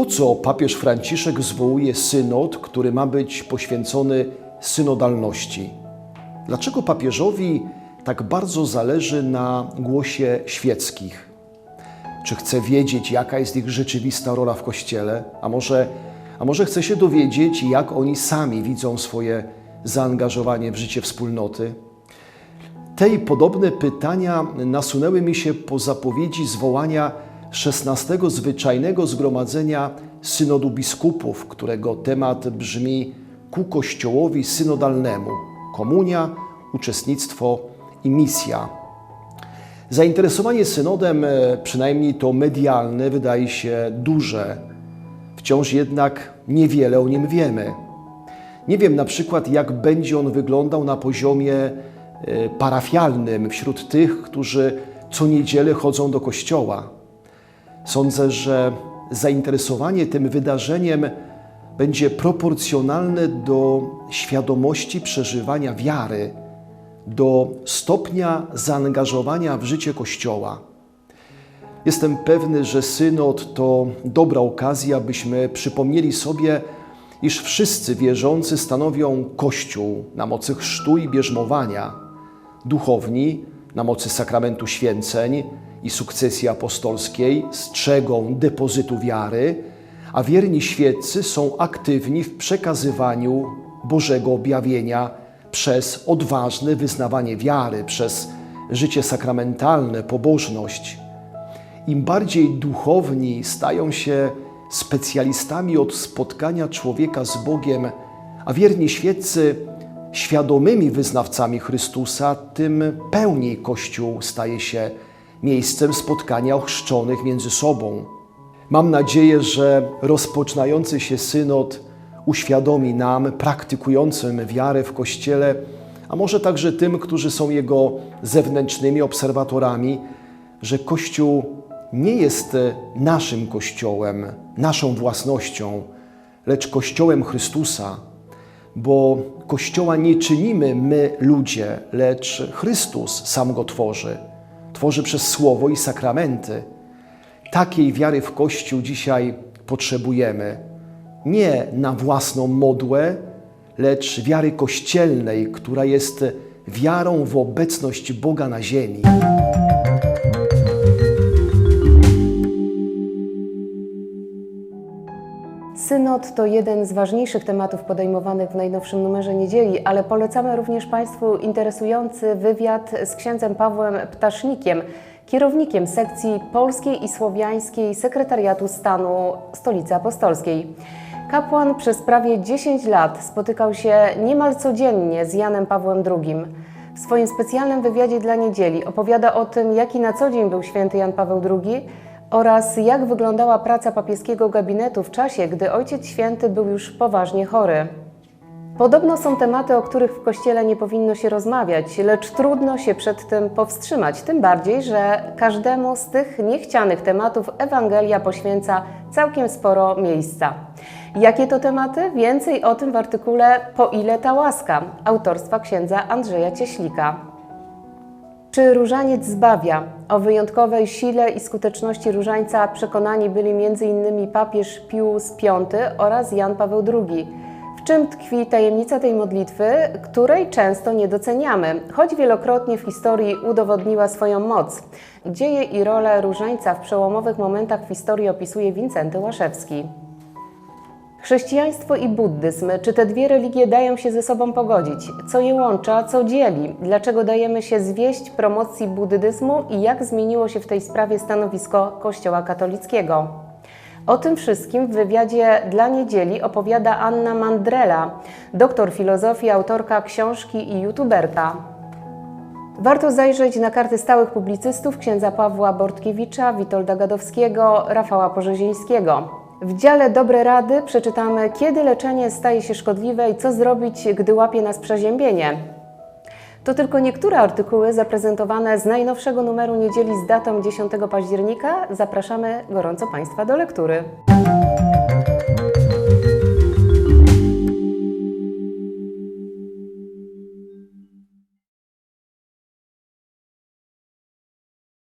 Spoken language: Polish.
Po co papież Franciszek zwołuje synod, który ma być poświęcony synodalności? Dlaczego papieżowi tak bardzo zależy na głosie świeckich? Czy chce wiedzieć, jaka jest ich rzeczywista rola w Kościele? A może, a może chce się dowiedzieć, jak oni sami widzą swoje zaangażowanie w życie wspólnoty? Te i podobne pytania nasunęły mi się po zapowiedzi zwołania XVI zwyczajnego zgromadzenia synodu biskupów, którego temat brzmi ku Kościołowi synodalnemu komunia, uczestnictwo i misja. Zainteresowanie synodem, e, przynajmniej to medialne, wydaje się duże. Wciąż jednak niewiele o nim wiemy. Nie wiem na przykład, jak będzie on wyglądał na poziomie e, parafialnym wśród tych, którzy co niedzielę chodzą do kościoła. Sądzę, że zainteresowanie tym wydarzeniem będzie proporcjonalne do świadomości przeżywania wiary, do stopnia zaangażowania w życie Kościoła. Jestem pewny, że synod to dobra okazja, byśmy przypomnieli sobie, iż wszyscy wierzący stanowią Kościół na mocy chrztu i bierzmowania, duchowni na mocy sakramentu święceń i sukcesji apostolskiej strzegą depozytu wiary, a wierni świeccy są aktywni w przekazywaniu Bożego objawienia przez odważne wyznawanie wiary, przez życie sakramentalne, pobożność. Im bardziej duchowni stają się specjalistami od spotkania człowieka z Bogiem, a wierni świeccy świadomymi wyznawcami Chrystusa, tym pełniej Kościół staje się miejscem spotkania ochrzczonych między sobą. Mam nadzieję, że rozpoczynający się synod uświadomi nam, praktykującym wiarę w Kościele, a może także tym, którzy są jego zewnętrznymi obserwatorami, że Kościół nie jest naszym Kościołem, naszą własnością, lecz Kościołem Chrystusa, bo Kościoła nie czynimy my, ludzie, lecz Chrystus sam go tworzy. Tworzy przez Słowo i sakramenty. Takiej wiary w Kościół dzisiaj potrzebujemy. Nie na własną modłę, lecz wiary kościelnej, która jest wiarą w obecność Boga na ziemi. Synod to jeden z ważniejszych tematów podejmowanych w najnowszym numerze niedzieli, ale polecamy również Państwu interesujący wywiad z księdzem Pawłem Ptasznikiem, kierownikiem sekcji polskiej i słowiańskiej Sekretariatu Stanu Stolicy Apostolskiej. Kapłan przez prawie 10 lat spotykał się niemal codziennie z Janem Pawłem II. W swoim specjalnym wywiadzie dla niedzieli opowiada o tym, jaki na co dzień był święty Jan Paweł II oraz jak wyglądała praca papieskiego gabinetu w czasie, gdy Ojciec Święty był już poważnie chory. Podobno są tematy, o których w Kościele nie powinno się rozmawiać, lecz trudno się przed tym powstrzymać, tym bardziej, że każdemu z tych niechcianych tematów Ewangelia poświęca całkiem sporo miejsca. Jakie to tematy? Więcej o tym w artykule Po ile ta łaska autorstwa księdza Andrzeja Cieślika. Czy różaniec zbawia? O wyjątkowej sile i skuteczności różańca przekonani byli m.in. papież Pius V oraz Jan Paweł II. W czym tkwi tajemnica tej modlitwy, której często nie doceniamy, choć wielokrotnie w historii udowodniła swoją moc? Dzieje i rolę różańca w przełomowych momentach w historii opisuje Wincenty Łaszewski. Chrześcijaństwo i buddyzm, czy te dwie religie dają się ze sobą pogodzić? Co je łączy, a co dzieli? Dlaczego dajemy się zwieść promocji buddyzmu i jak zmieniło się w tej sprawie stanowisko Kościoła katolickiego? O tym wszystkim w wywiadzie dla niedzieli opowiada Anna Mandrela, doktor filozofii, autorka książki i youtuberka. Warto zajrzeć na karty stałych publicystów księdza Pawła Bortkiewicza, Witolda Gadowskiego, Rafała Porzezińskiego. W dziale Dobre Rady przeczytamy, kiedy leczenie staje się szkodliwe i co zrobić, gdy łapie nas przeziębienie. To tylko niektóre artykuły zaprezentowane z najnowszego numeru niedzieli z datą 10 października. Zapraszamy gorąco Państwa do lektury.